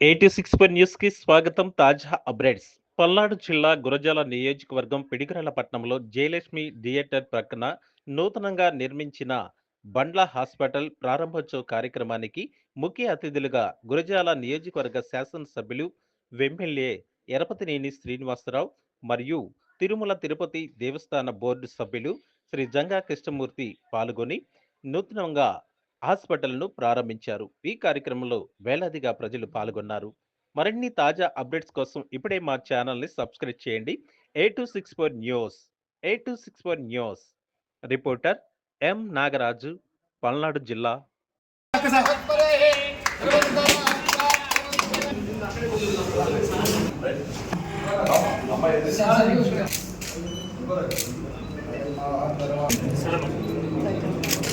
Eighty six pi న్యూస్కి స్వాగతం తాజా అప్డేట్స్. పల్నాడు జిల్లా గురజాల నియోజకవర్గం పిడిగరాల పట్టణంలో జయలక్ష్మి థియేటర్ ప్రక్కన నూతనంగా నిర్మించిన బండ్ల హాస్పిటల్ ప్రారంభోత్సవ కార్యక్రమానికి ముఖ్య అతిథులుగా గురజాల నియోజకవర్గ శాసనసభ్యులు ఎమ్మెల్యే ఎరపతినేని శ్రీనివాసరావు మరియు తిరుమల తిరుపతి దేవస్థాన బోర్డు సభ్యులు శ్రీ జంగా కృష్ణమూర్తి పాల్గొని నూతనంగా హాస్పిటల్ను ప్రారంభించారు. ఈ కార్యక్రమంలో వేలాదిగా ప్రజలు పాల్గొన్నారు. మరిన్ని తాజా అప్డేట్స్ కోసం ఇప్పుడే మా ఛానల్ని సబ్స్క్రైబ్ చేయండి. A two six four news A two six four news. Reporter M Nagaraju Palnadu జిల్లా. మొగ్గురు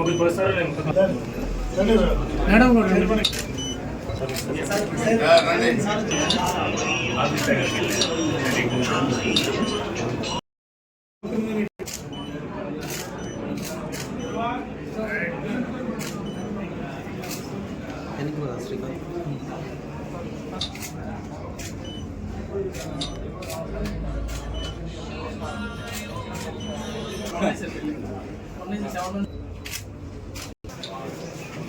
సార్, కొద్దిగా సార్. సార్ ఒక్కసారి మొగ్గురు పోస్తారు మేడం కూడా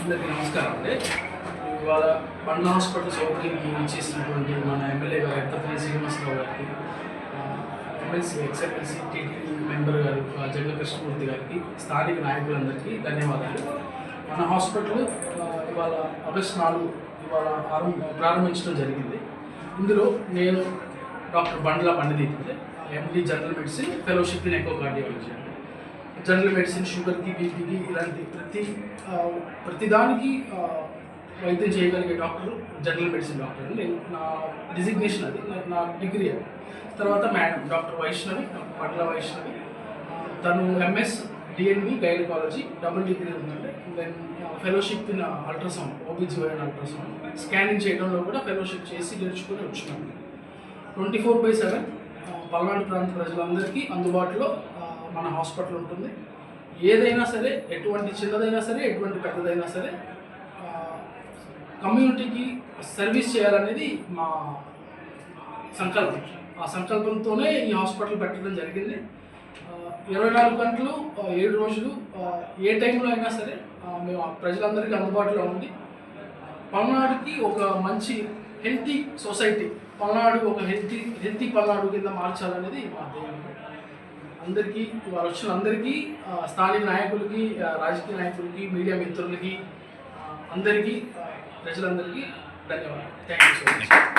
అందరికీ నమస్కారం అండి. ఇవాళ బండ్ల హాస్పిటల్ సౌకర్యం ఇచ్చేసినటువంటి మన ఎమ్మెల్యే గారు ఎత్తపల్లి శ్రీనివాసరావు గారికి ఎమ్మెల్సీ ఎక్స్ఎమ్మెల్సీ టీటీడీ మెంబర్ గారు జగన్ కృష్ణమూర్తి గారికి స్థానిక నాయకులందరికీ ధన్యవాదాలు. మన హాస్పిటల్ ఇవాళ ఆగస్ట్ నాలుగు ఇవాళ ఆరంభ ప్రారంభించడం జరిగింది. ఇందులో నేను doctor Bandla Pandit MD general medicine fellowship in echo cardiology అండి. జనరల్ మెడిసిన్ షుగర్కి బీపీకి ఇలాంటి ప్రతి ప్రతిదానికి వైద్యం చేయగలిగే డాక్టర్ జనరల్ మెడిసిన్ డాక్టర్. అండి నేను నా డిజిగ్నేషన్ అది నా- డిగ్రీ అది. తర్వాత madam doctor Vaishnavi doctor Patla Vaishnavi. తను MS DNB gynaecology double degree ఉందంటే then fellowship in ultrasound OBGYN ultrasound. Scanning చేయడంలో కూడా ఫెలోషిప్ చేసి నేర్చుకుని వచ్చినాను twenty four by seven Palnadu ప్రాంత ప్రజలందరికీ అందుబాటులో మన హాస్పిటల్ ఉంటుంది. ఏదైనా సరే ఎటువంటి చిన్నదైనా సరే ఎటువంటి పెద్దదైనా సరే కమ్యూనిటీకి సర్వీస్ చేయాలనేది మా సంకల్పం. ఆ సంకల్పంతోనే ఈ హాస్పిటల్ పెట్టడం జరిగింది. ఇరవై నాలుగు గంటలు ఏడు రోజులు ఏ టైంలో అయినా సరే మేము ప్రజలందరికీ అందుబాటులో ఉండి పల్నాడుకి ఒక మంచి హెల్తీ సొసైటీ పల్నాడు ఒక హెల్తీ హెల్తీ పల్నాడు కింద మార్చాలనేది మా ధ్యేయం. అందరికీ వారు వచ్చిన అందరికీ స్థానిక నాయకులకి రాజకీయ నాయకులకి మీడియా మిత్రులకి అందరికీ ప్రజలందరికీ ధన్యవాదాలు. Thank you so much